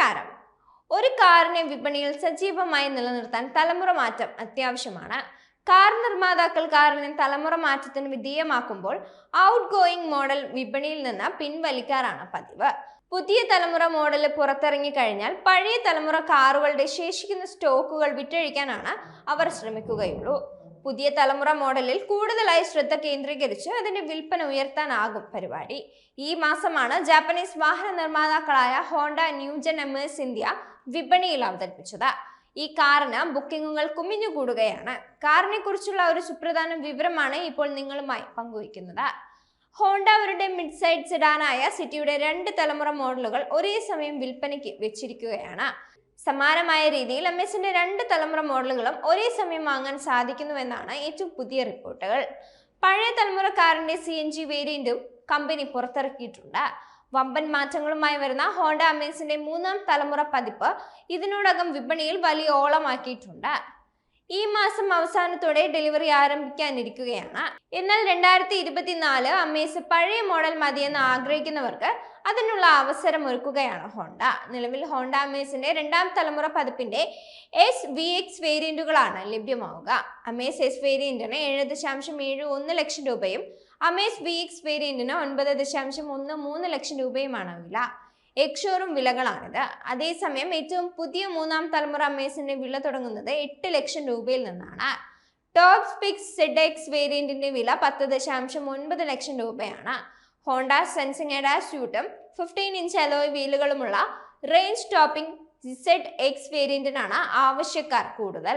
നമസ്കാരം. ഒരു കാറിനെ വിപണിയിൽ സജീവമായി നിലനിർത്താൻ തലമുറ മാറ്റം അത്യാവശ്യമാണ്. കാർ നിർമ്മാതാക്കൾ കാറിനെ തലമുറ മാറ്റത്തിന് വിധേയമാക്കുമ്പോൾ ഔട്ട് ഗോയിങ് മോഡൽ വിപണിയിൽ നിന്ന് പിൻവലിക്കാറാണ് പതിവ്. പുതിയ തലമുറ മോഡൽ പുറത്തിറങ്ങി കഴിഞ്ഞാൽ പഴയ തലമുറ കാറുകളുടെ ശേഷിക്കുന്ന സ്റ്റോക്കുകൾ വിറ്റഴിക്കാനാണ് അവർ ശ്രമിക്കുകയുള്ളൂ. പുതിയ തലമുറ മോഡലിൽ കൂടുതലായി ശ്രദ്ധ കേന്ദ്രീകരിച്ച് അതിന്റെ വിൽപ്പന ഉയർത്താനാകും പരിപാടി. ഈ മാസമാണ് ജാപ്പനീസ് വാഹന നിർമ്മാതാക്കളായ Honda new gen Amaze India വിപണിയിൽ അവതരിപ്പിച്ചത്. ഈ കാറിന് ബുക്കിങ്ങുകൾ കുമിഞ്ഞുകൂടുകയാണ്. കാറിനെ കുറിച്ചുള്ള ഒരു സുപ്രധാന വിവരമാണ് ഇപ്പോൾ നിങ്ങളുമായി പങ്കുവയ്ക്കുന്നത്. ഹോണ്ട അവരുടെ മിഡ് സൈഡ് സെഡാനായ സിറ്റിയുടെ രണ്ട് തലമുറ മോഡലുകൾ ഒരേ സമയം വിൽപ്പനയ്ക്ക് വെച്ചിരിക്കുകയാണ്. സമാനമായ രീതിയിൽ എം എസിന്റെ രണ്ട് തലമുറ മോഡലുകളും ഒരേ സമയം വാങ്ങാൻ സാധിക്കുന്നുവെന്നാണ് ഏറ്റവും പുതിയ റിപ്പോർട്ടുകൾ. പഴയ തലമുറ കാറിന്റെ സി എൻ ജി വേരിയന്റും കമ്പനി പുറത്തിറക്കിയിട്ടുണ്ട്. വമ്പൻ മാറ്റങ്ങളുമായി വരുന്ന ഹോണ്ട അമേസിന്റെ മൂന്നാം തലമുറ പതിപ്പ് ഇതിനോടകം വിപണിയിൽ വലിയ ഓളമാക്കിയിട്ടുണ്ട്. ഈ മാസം അവസാനത്തോടെ ഡെലിവറി ആരംഭിക്കാനിരിക്കുകയാണ്. എന്നാൽ രണ്ടായിരത്തി ഇരുപത്തിനാല് അമേസ് പഴയ മോഡൽ മതിയെന്ന് ആഗ്രഹിക്കുന്നവർക്ക് അതിനുള്ള അവസരം ഒരുക്കുകയാണ് ഹോണ്ട. നിലവിൽ ഹോണ്ട അമേസിന്റെ രണ്ടാം തലമുറ പതിപ്പിന്റെ എസ് വി എക്സ് വേരിയന്റുകളാണ് ലഭ്യമാവുക. അമേസ് എസ് വേരിയന്റിന് ഏഴ് ദശാംശം ഏഴ് ഒന്ന് ലക്ഷം രൂപയും അമേസ് വി എക്സ് വേരിയന്റിന് ഒൻപത് ദശാംശം ഒന്ന് മൂന്ന് ലക്ഷം രൂപയുമാണ് വില. എക്സോറും വിലകളാണിത്. അതേസമയം ഏറ്റവും പുതിയ മൂന്നാം തലമുറ അമേസിന്റെ വില തുടങ്ങുന്നത് എട്ട് ലക്ഷം രൂപയിൽ നിന്നാണ്. ടോപ്പ് സ്പിക്സ് സെഡ് എക്സ് വേരിയന്റിന്റെ വില പത്ത് ദശാംശം ഒൻപത് ലക്ഷം രൂപയാണ്. ഹോണ്ട സെൻസിങ് എഡാസ് ഷൂട്ടും ഫിഫ്റ്റീൻ ഇഞ്ച് അലോയ് വീലുകളുമുള്ള റേഞ്ച് ടോപ്പിംഗ് സെഡ് എക്സ് വേരിയന്റിനാണ് ആവശ്യക്കാർ കൂടുതൽ.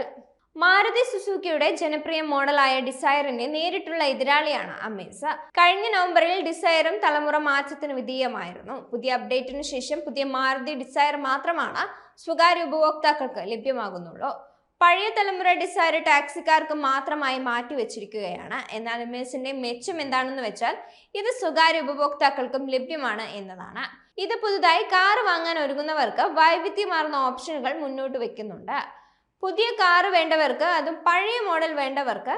മാരുതി സുസുക്കിയുടെ ജനപ്രിയ മോഡലായ ഡിസയറിന്റെ നേരിട്ടുള്ള എതിരാളിയാണ് അമേസ കഴിഞ്ഞ നവംബറിൽ ഡിസയറും തലമുറ മാറ്റത്തിന് വിധേയമായിരുന്നു. പുതിയ അപ്ഡേറ്റിന് ശേഷം പുതിയ മാരുതി ഡിസയർ മാത്രമാണ് സ്വകാര്യ ഉപഭോക്താക്കൾക്ക് ലഭ്യമാകുന്നുള്ളൂ. പഴയ തലമുറ ഡിസൈർ ടാക്സിക്കാർക്ക് മാത്രമായി മാറ്റിവെച്ചിരിക്കുകയാണ് എന്നാൽ അമേസിന്റെ മെച്ചം എന്താണെന്ന് വെച്ചാൽ ഇത് സ്വകാര്യ ഉപഭോക്താക്കൾക്കും ലഭ്യമാണ് എന്നതാണ്. ഇത് പുതുതായി കാർ വാങ്ങാൻ ഒരുങ്ങുന്നവർക്ക് വൈവിധ്യമാർന്ന ഓപ്ഷനുകൾ മുന്നോട്ട് വെക്കുന്നുണ്ട്. പുതിയ കാർ വേണ്ടവർക്ക് അതും പഴയ മോഡൽ വേണ്ടവർക്ക്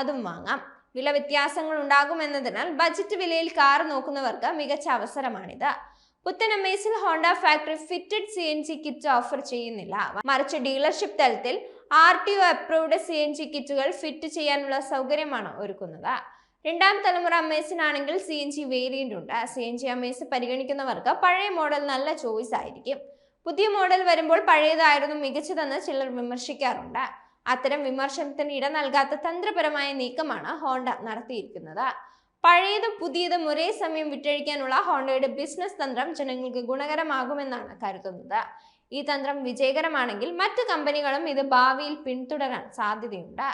അതും വാങ്ങാം. വില വ്യത്യാസങ്ങൾ ഉണ്ടാകുമെന്നതിനാൽ ബജറ്റ് വിലയിൽ കാർ നോക്കുന്നവർക്ക് മികച്ച അവസരമാണിത്. പുത്തൻ അമേസിൽ Honda factory fitted C N G kit offer ചെയ്യുന്നില്ല. മറിച്ച് ഡീലർഷിപ്പ് തലത്തിൽ R T O approved C N G കിറ്റുകൾ ഫിറ്റ് ചെയ്യാനുള്ള സൗകര്യമാണ് ഒരുക്കുന്നത്. രണ്ടാം തലമുറ അമേസിനാണെങ്കിൽ സി എൻ ജി വേരിയന്റ് ഉണ്ട്. സി എൻ ജി അമേസ് പരിഗണിക്കുന്നവർക്ക് പഴയ മോഡൽ നല്ല ചോയ്സ് ആയിരിക്കും. പുതിയ മോഡൽ വരുമ്പോൾ പഴയതായിരുന്നു മികച്ചതെന്ന് ചിലർ വിമർശിക്കാറുണ്ട്. അത്തരം വിമർശനത്തിന് ഇട നൽകാത്ത തന്ത്രപരമായ നീക്കമാണ് ഹോണ്ട നടത്തിയിരിക്കുന്നത്. പഴയതും പുതിയതും ഒരേ സമയം വിറ്റഴിക്കാനുള്ള ഹോണ്ടയുടെ ബിസിനസ് തന്ത്രം ജനങ്ങൾക്ക് ഗുണകരമാകുമെന്നാണ് കരുതുന്നത്. ഈ തന്ത്രം വിജയകരമാണെങ്കിൽ മറ്റു കമ്പനികളും ഇത് ഭാവിയിൽ പിന്തുടരാൻ സാധ്യതയുണ്ട്.